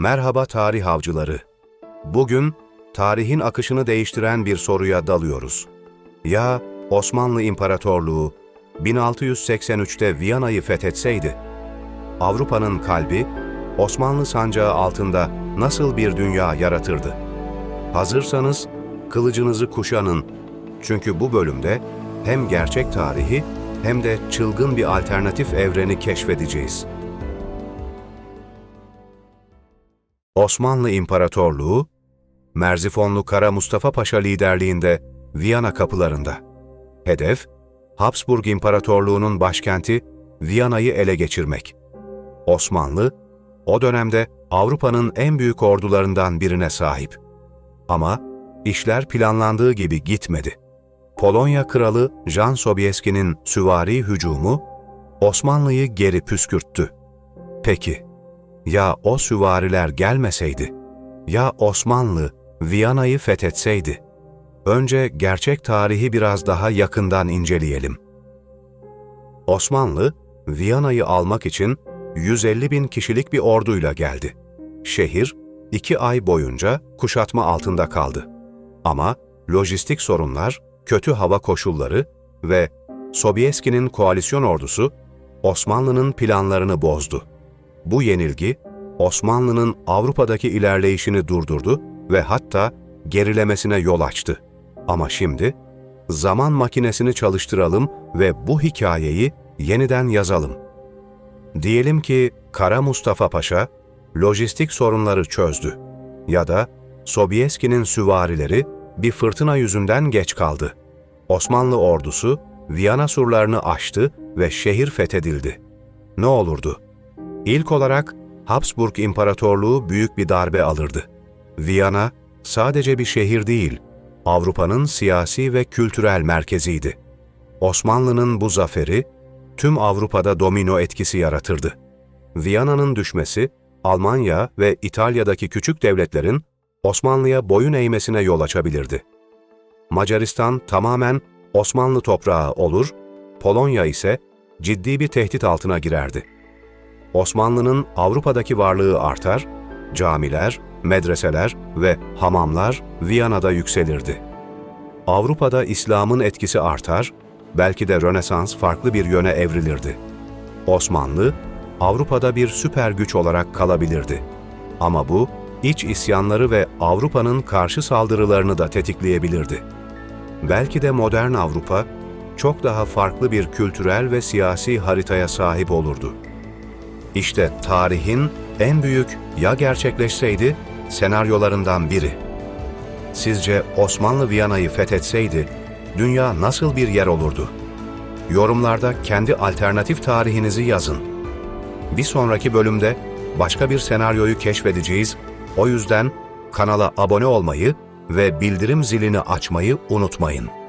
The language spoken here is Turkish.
Merhaba tarih avcıları. Bugün tarihin akışını değiştiren bir soruya dalıyoruz. Ya Osmanlı İmparatorluğu 1683'te Viyana'yı fethetseydi? Avrupa'nın kalbi Osmanlı sancağı altında nasıl bir dünya yaratırdı? Hazırsanız kılıcınızı kuşanın. Çünkü bu bölümde hem gerçek tarihi hem de çılgın bir alternatif evreni keşfedeceğiz. Osmanlı İmparatorluğu, Merzifonlu Kara Mustafa Paşa liderliğinde Viyana kapılarında. Hedef, Habsburg İmparatorluğu'nun başkenti Viyana'yı ele geçirmek. Osmanlı, o dönemde Avrupa'nın en büyük ordularından birine sahip. Ama işler planlandığı gibi gitmedi. Polonya kralı Jan Sobieski'nin süvari hücumu Osmanlı'yı geri püskürttü. Peki, ya o süvariler gelmeseydi? Ya Osmanlı Viyana'yı fethetseydi? Önce gerçek tarihi biraz daha yakından inceleyelim. Osmanlı, Viyana'yı almak için 150 bin kişilik bir orduyla geldi. Şehir, iki ay boyunca kuşatma altında kaldı. Ama lojistik sorunlar, kötü hava koşulları ve Sobieski'nin koalisyon ordusu Osmanlı'nın planlarını bozdu. Bu yenilgi, Osmanlı'nın Avrupa'daki ilerleyişini durdurdu ve hatta gerilemesine yol açtı. Ama şimdi, zaman makinesini çalıştıralım ve bu hikayeyi yeniden yazalım. Diyelim ki Kara Mustafa Paşa, lojistik sorunları çözdü. Ya da Sobieski'nin süvarileri bir fırtına yüzünden geç kaldı. Osmanlı ordusu Viyana surlarını aştı ve şehir fethedildi. Ne olurdu? İlk olarak Habsburg İmparatorluğu büyük bir darbe alırdı. Viyana sadece bir şehir değil, Avrupa'nın siyasi ve kültürel merkeziydi. Osmanlı'nın bu zaferi tüm Avrupa'da domino etkisi yaratırdı. Viyana'nın düşmesi, Almanya ve İtalya'daki küçük devletlerin Osmanlı'ya boyun eğmesine yol açabilirdi. Macaristan tamamen Osmanlı toprağı olur, Polonya ise ciddi bir tehdit altına girerdi. Osmanlı'nın Avrupa'daki varlığı artar, camiler, medreseler ve hamamlar Viyana'da yükselirdi. Avrupa'da İslam'ın etkisi artar, belki de Rönesans farklı bir yöne evrilirdi. Osmanlı, Avrupa'da bir süper güç olarak kalabilirdi. Ama bu, iç isyanları ve Avrupa'nın karşı saldırılarını da tetikleyebilirdi. Belki de modern Avrupa, çok daha farklı bir kültürel ve siyasi haritaya sahip olurdu. İşte tarihin en büyük ya gerçekleşseydi senaryolarından biri. Sizce Osmanlı Viyana'yı fethetseydi dünya nasıl bir yer olurdu? Yorumlarda kendi alternatif tarihinizi yazın. Bir sonraki bölümde başka bir senaryoyu keşfedeceğiz. O yüzden kanala abone olmayı ve bildirim zilini açmayı unutmayın.